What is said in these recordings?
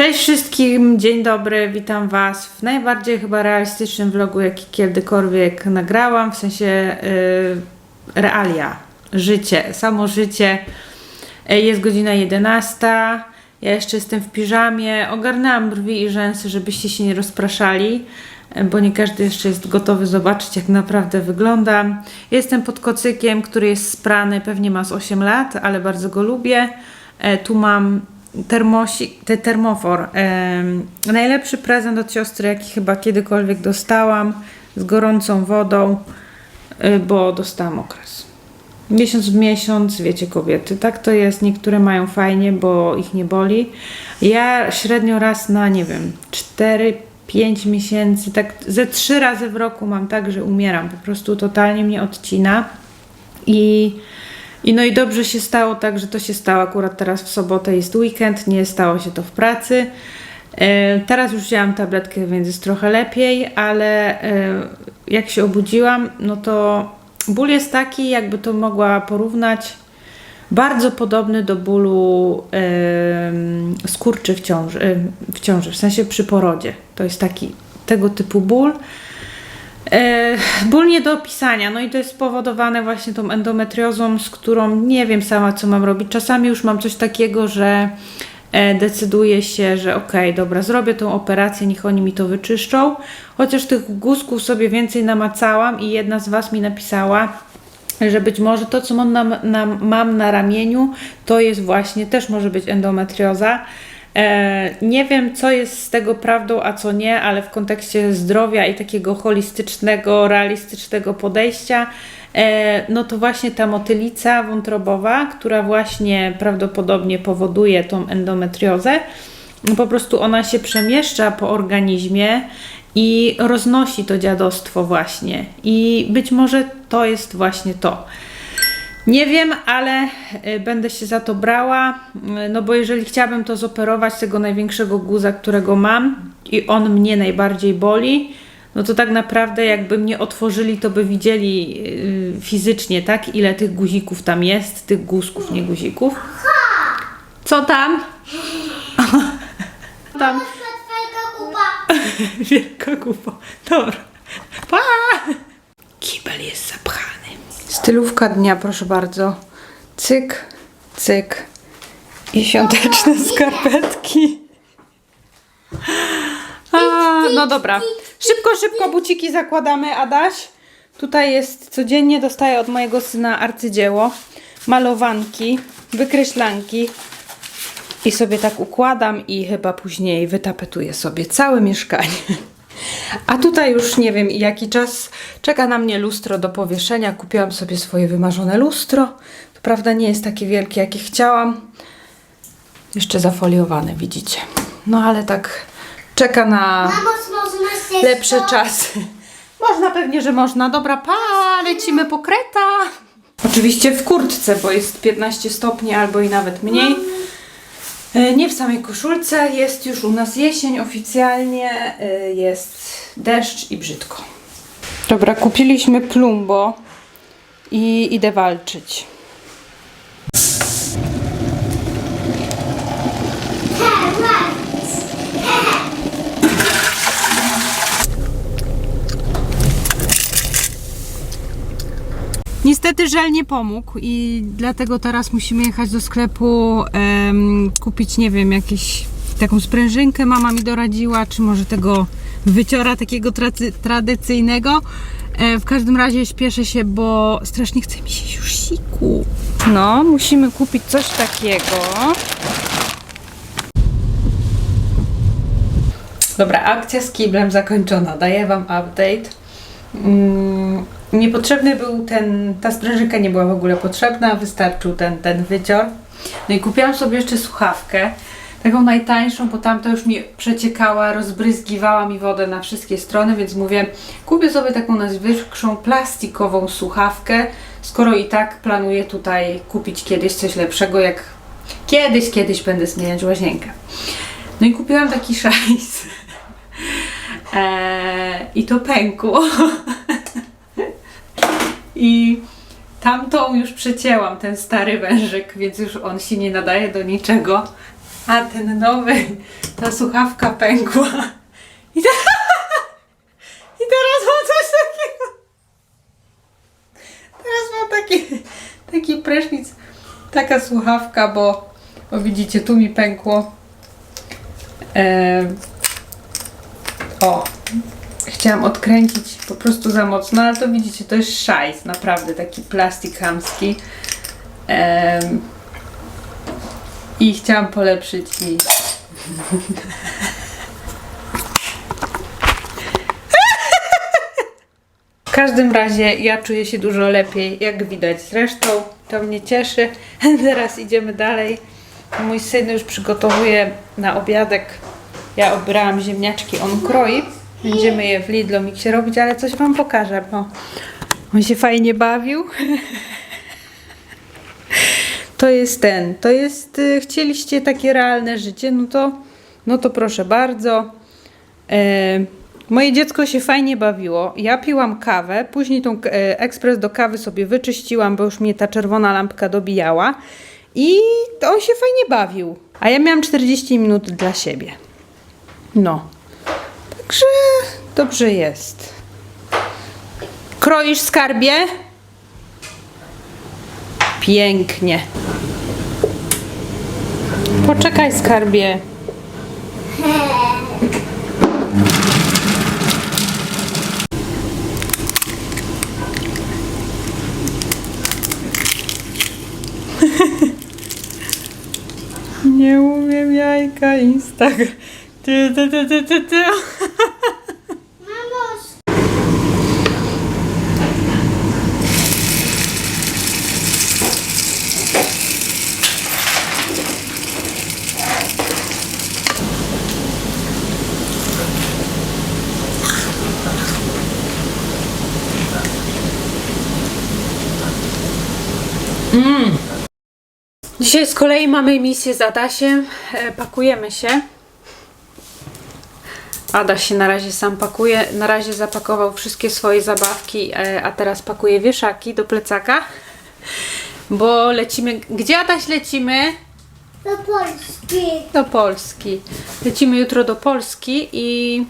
Cześć wszystkim, dzień dobry, witam Was w najbardziej chyba realistycznym vlogu, jaki kiedykolwiek nagrałam, w sensie y, realia, życie, samo życie. E, Jest godzina 11, ja jeszcze jestem w piżamie, ogarnęłam brwi i rzęsy, żebyście się nie rozpraszali, e, bo nie każdy jeszcze jest gotowy zobaczyć, jak naprawdę wyglądam. Jestem pod kocykiem, który jest sprany, pewnie ma z 8 lat, ale bardzo go lubię. E, Tu mam termosik, te termofor. Najlepszy prezent od siostry, jaki chyba kiedykolwiek dostałam, z gorącą wodą, y, bo dostałam okres. Miesiąc w miesiąc, wiecie kobiety, tak to jest. Niektóre mają fajnie, bo ich nie boli. Ja średnio raz na, nie wiem, 4-5 miesięcy, tak ze trzy razy w roku mam tak, że umieram. Po prostu totalnie mnie odcina. I, I no i dobrze się stało tak, że to się stało akurat teraz w sobotę jest weekend, nie stało się to w pracy. E, Teraz już wzięłam tabletkę, więc jest trochę lepiej, ale e, jak się obudziłam, no to ból jest taki, jakby to mogła porównać, bardzo podobny do bólu skurczy w ciąży, w ciąży, w sensie przy porodzie. To jest taki tego typu ból. E, ból nie do opisania, no i to jest spowodowane właśnie tą endometriozą, z którą nie wiem sama, co mam robić. Czasami już mam coś takiego, że e, decyduję się, że okej, dobra, zrobię tą operację, niech oni mi to wyczyszczą. Chociaż tych guzków sobie więcej namacałam i jedna z Was mi napisała, że być może to, co mam na, na, mam na ramieniu, to jest właśnie, też może być endometrioza. E, nie wiem, co jest z tego prawdą, a co nie, ale w kontekście zdrowia i takiego holistycznego, realistycznego podejścia, e, no to właśnie ta motylica wątrobowa, która właśnie prawdopodobnie powoduje tą endometriozę, no po prostu ona się przemieszcza po organizmie i roznosi to dziadostwo właśnie. I być może to jest właśnie to. Nie wiem, ale y, będę się za to brała, y, no bo jeżeli chciałabym to zoperować, tego największego guza, którego mam i on mnie najbardziej boli, no to tak naprawdę jakby mnie otworzyli, to by widzieli y, fizycznie, tak, ile tych guzików tam jest, tych guzków, nie guzików. Co tam? tam Twojego kupa. wielka kupa. Dobra. Pa! Kibel jest zapchany. Stylówka dnia, proszę bardzo. Cyk, cyk. I świąteczne skarpetki. A, no dobra. Szybko, szybko buciki zakładamy, Adaś. Tutaj jest codziennie dostaję od mojego syna arcydzieło. Malowanki, wykreślanki. I sobie tak układam i chyba później wytapetuję sobie całe mieszkanie. A tutaj już nie wiem jaki czas czeka na mnie lustro do powieszenia. Kupiłam sobie swoje wymarzone lustro. To prawda nie jest takie wielkie jakie chciałam. Jeszcze zafoliowane widzicie. No ale tak czeka na lepsze czasy. Można pewnie, że można. Dobra, pa, lecimy po kreta. Oczywiście w kurtce, bo jest 15 stopni albo i nawet mniej. E, Nie w samej koszulce, jest już u nas jesień oficjalnie, e, jest deszcz i brzydko. Dobra, kupiliśmy plumbo i idę walczyć. Niestety żel nie pomógł i dlatego teraz musimy jechać do sklepu, em, kupić, nie wiem, jakieś taką sprężynkę mama mi doradziła, czy może tego wyciora takiego tracy, tradycyjnego. E, w każdym razie śpieszę się, bo strasznie chce mi się już siku. No, musimy kupić coś takiego. Dobra, akcja z kiblem zakończona. Daję Wam update. Mm, niepotrzebny był ten, ta sprężynka nie była w ogóle potrzebna, wystarczył ten, ten wycior. No i kupiłam sobie jeszcze słuchawkę, taką najtańszą, bo tamta już mi przeciekała, rozbryzgiwała mi wodę na wszystkie strony, więc mówię, kupię sobie taką najwyższą plastikową słuchawkę, skoro i tak planuję tutaj kupić kiedyś coś lepszego, jak kiedyś, kiedyś będę zmieniać łazienkę. No i kupiłam taki szajs. Eee, I to pękło. I tamtą już przecięłam, ten stary wężyk, więc już on się nie nadaje do niczego. A ten nowy, ta słuchawka pękła. I, te, I teraz mam coś takiego. Teraz mam taki, taki prysznic, taka słuchawka, bo, bo widzicie, tu mi pękło. O, chciałam odkręcić po prostu za mocno, ale to widzicie, to jest szajs, naprawdę taki plastik chamski. Em, I chciałam polepszyć i... W każdym razie ja czuję się dużo lepiej, jak widać. Zresztą to mnie cieszy. Teraz idziemy dalej. Mój syn już przygotowuje na obiadek. Ja obrałam ziemniaczki, on kroi. Będziemy je w Lidlo Mixie robić, ale coś Wam pokażę, bo on się fajnie bawił. To jest ten, to jest, y, chcieliście takie realne życie, no to, no to proszę bardzo. E, moje dziecko się fajnie bawiło. Ja piłam kawę, później tą e, ekspres do kawy sobie wyczyściłam, bo już mnie ta czerwona lampka dobijała. I on się fajnie bawił. A ja miałam 40 minut dla siebie. No. Także dobrze jest. Kroisz skarbie? Pięknie. Poczekaj, skarbie. Nie umiem jajka Instagram. Ty, ty, ty, ty, ty, ty. Mamo, Dzisiaj z kolei mamy misję z Adasiem. E, pakujemy się. Adaś się na razie sam pakuje. Na razie zapakował wszystkie swoje zabawki, e, a teraz pakuje wieszaki do plecaka. Bo lecimy. Gdzie Adaś lecimy? do Polski. Do Polski. Lecimy jutro do Polski i.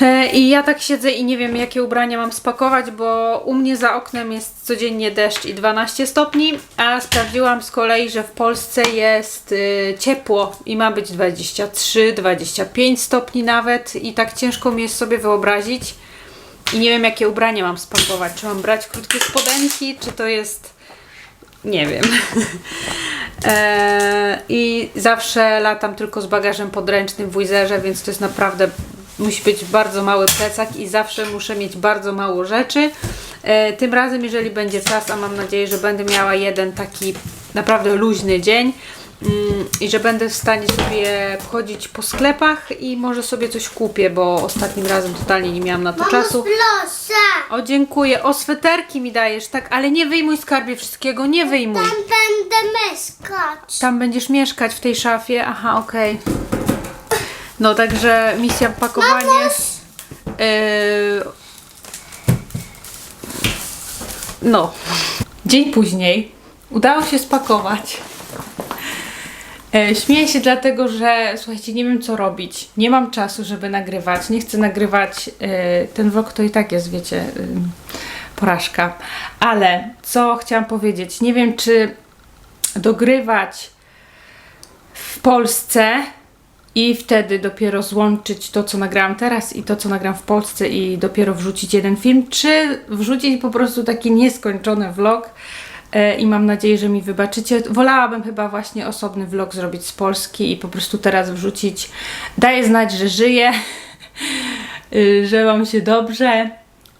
e, I ja tak siedzę i nie wiem, jakie ubrania mam spakować, bo u mnie za oknem jest codziennie deszcz i 12 stopni, a sprawdziłam z kolei, że w Polsce jest y, ciepło i ma być 23, 25 stopni nawet i tak ciężko mi jest sobie wyobrazić. I nie wiem, jakie ubrania mam spakować. Czy mam brać krótkie spodenki, czy to jest nie wiem. Eee, I zawsze latam tylko z bagażem podręcznym w Wizerze, więc to jest naprawdę, musi być bardzo mały plecak i zawsze muszę mieć bardzo mało rzeczy. Eee, tym razem, jeżeli będzie czas, a mam nadzieję, że będę miała jeden taki naprawdę luźny dzień mm, i że będę w stanie sobie chodzić po sklepach i może sobie coś kupię, bo ostatnim razem totalnie nie miałam na to Mamo, czasu. proszę. O, dziękuję. O, sweterki mi dajesz, tak? Ale nie wyjmuj skarbie wszystkiego, nie wyjmuj. Tam będę mieszkać. Tam będziesz mieszkać w tej szafie? Aha, okej. No, także misja pakowanie. Yy... No. Dzień później udało się spakować. E, Śmieję się dlatego, że słuchajcie, nie wiem co robić. Nie mam czasu, żeby nagrywać. Nie chcę nagrywać. e, Ten vlog to i tak jest, wiecie, ym, porażka. Ale co chciałam powiedzieć? Nie wiem, czy dogrywać w Polsce i wtedy dopiero złączyć to, co nagrałam teraz i to, co nagram w Polsce i dopiero wrzucić jeden film, czy wrzucić po prostu taki nieskończony vlog e, i mam nadzieję, że mi wybaczycie. Wolałabym chyba właśnie osobny vlog zrobić z Polski i po prostu teraz wrzucić. Daję znać, że żyję, y, że mam się dobrze.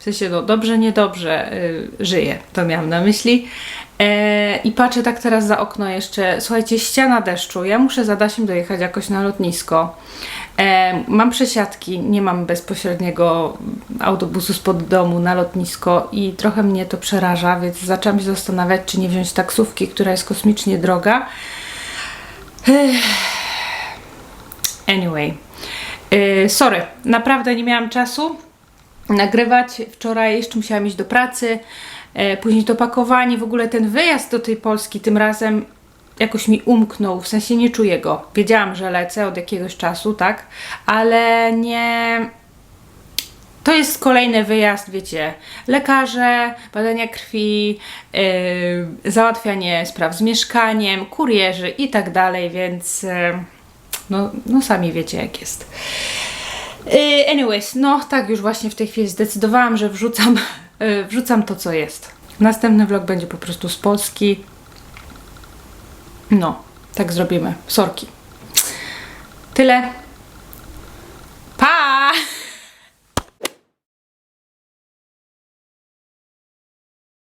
Sensie, no dobrze, niedobrze y, żyję, to miałam na myśli. E, I patrzę tak teraz za okno jeszcze. Słuchajcie, ściana deszczu. Ja muszę za Dasiem dojechać jakoś na lotnisko. E, mam przesiadki, nie mam bezpośredniego autobusu spod domu na lotnisko i trochę mnie to przeraża, więc zaczęłam się zastanawiać, czy nie wziąć taksówki, która jest kosmicznie droga. Anyway. E, sorry, naprawdę nie miałam czasu nagrywać. Wczoraj jeszcze musiałam iść do pracy, e, później to pakowanie, w ogóle ten wyjazd do tej Polski tym razem jakoś mi umknął, w sensie nie czuję go. Wiedziałam, że lecę od jakiegoś czasu, tak, ale nie. To jest kolejny wyjazd, wiecie, lekarze, badania krwi, yy, załatwianie spraw z mieszkaniem, kurierzy i tak dalej, więc yy, no, no sami wiecie jak jest. Yy, anyways, no tak już właśnie w tej chwili zdecydowałam, że wrzucam, yy, wrzucam to co jest. Następny vlog będzie po prostu z Polski. No, tak zrobimy. Sorki. Tyle. Pa!